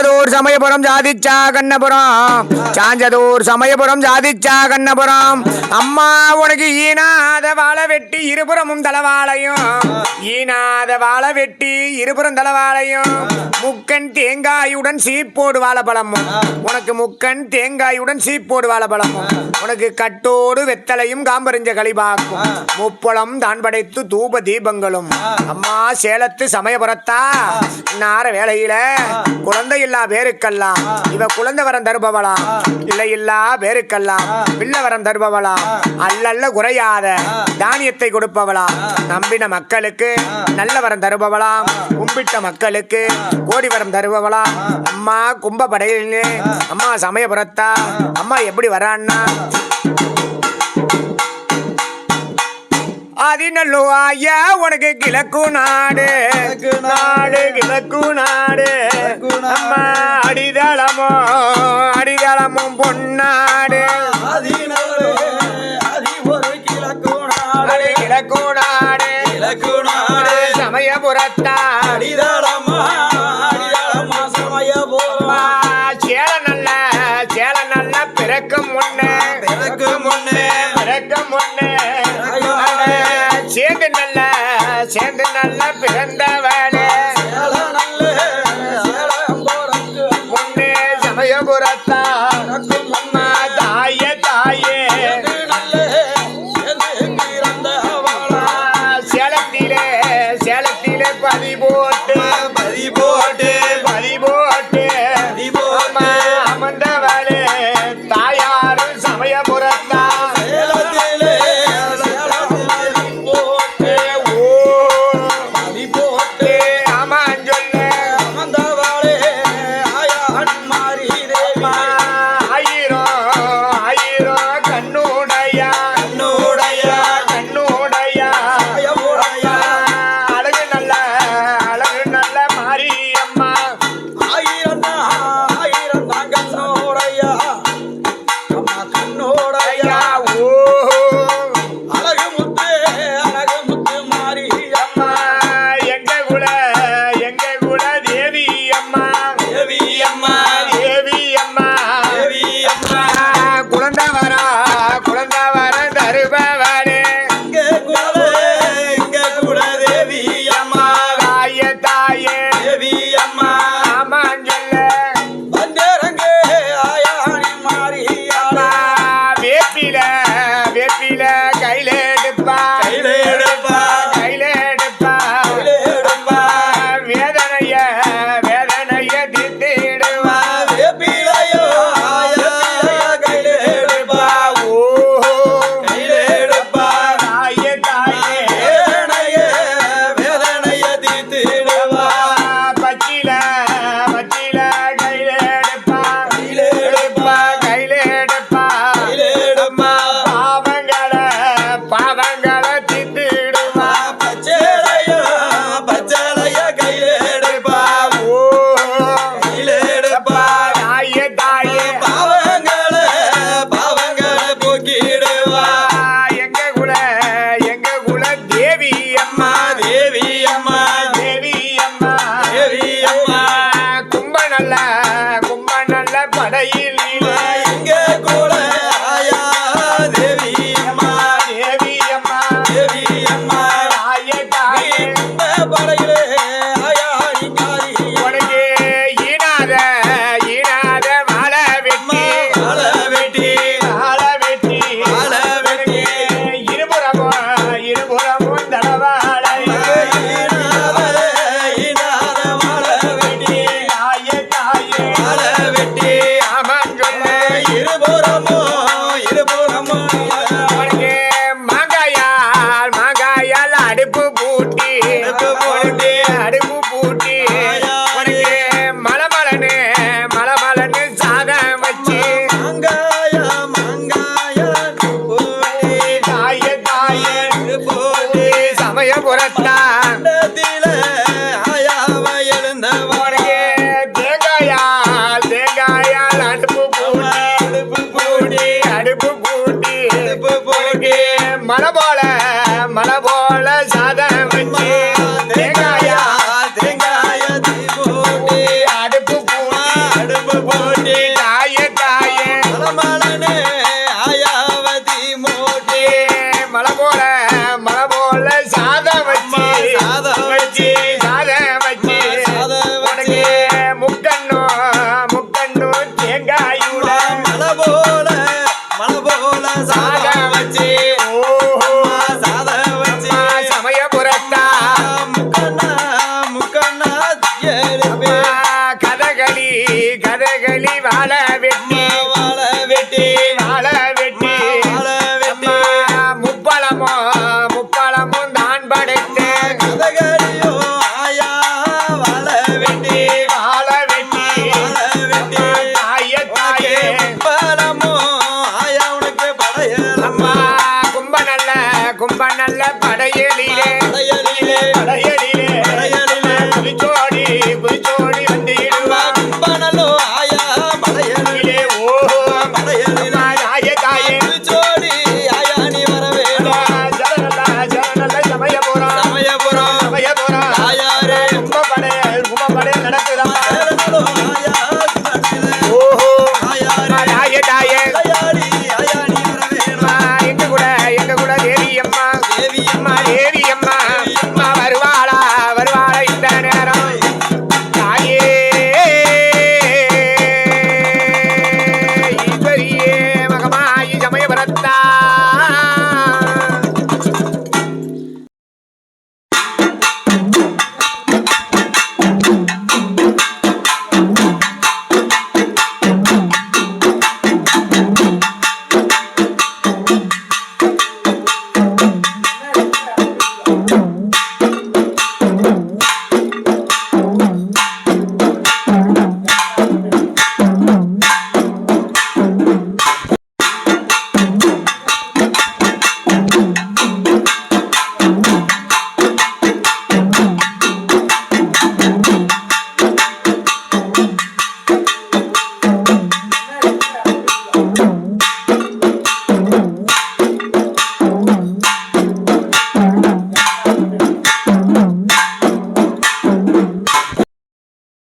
சாஞ்சதூர் சமயபுரம் சாதிச்சா கண்ணபுரம். சாஞ்சதூர் சமயபுரம் சாதிச்சா கண்ணபுரம். அம்மா உனக்கு ஈனாத வாழை வெட்டி இருபுறமும் தலவாளையும். ஈனாத வாழை வெட்டி இருபுறம் தலவாளையும். முக்கன் தேங்காயுடன் சீப்போடு வாழைப்பழமும். உனக்கு முக்கன் தேங்காயுடன் சீப்போடு வாழைப்பழமும். உனக்கு கட்டோடு வெத்தலையும் காம்பறிஞ்ச களிபாக்கும். முப்பழம் தான் படைத்து தூப தீபங்களும். அம்மா சேலத்து சமயபுரத்தா. நார வேலையில குழந்தை இல்லா பேருக்கெல்லாம் இவ குழந்தை வரம் தருபவளா. இல்லை இல்லா பேருக்கெல்லாம் பிள்ளை வரம் தருபவளா. அல்லல்ல குறையாத தானியத்தை கொடுப்பவளா. நம்பின மக்களுக்கு நல்ல வரம் தருபவளாம் கும்பிட்ட மக்களுக்கு கோடி வரம் தருபவளா. அம்மா கும்பப்படையிலே அம்மா சமயபுரத்தா அம்மா எப்படி வரான்னா? ஆதிநல்லுவாயா உனக்கு கிழக்கு நாடு. நாடு. கிழக்கு நாடு. அம்மா அடிதளமோ அடிதளமும் பொன்னாடு. கிழக்கு நாடு. கிழக்கு நாடு. சமயபுரத்தா அடிதா Dale. நல்ல படையில்.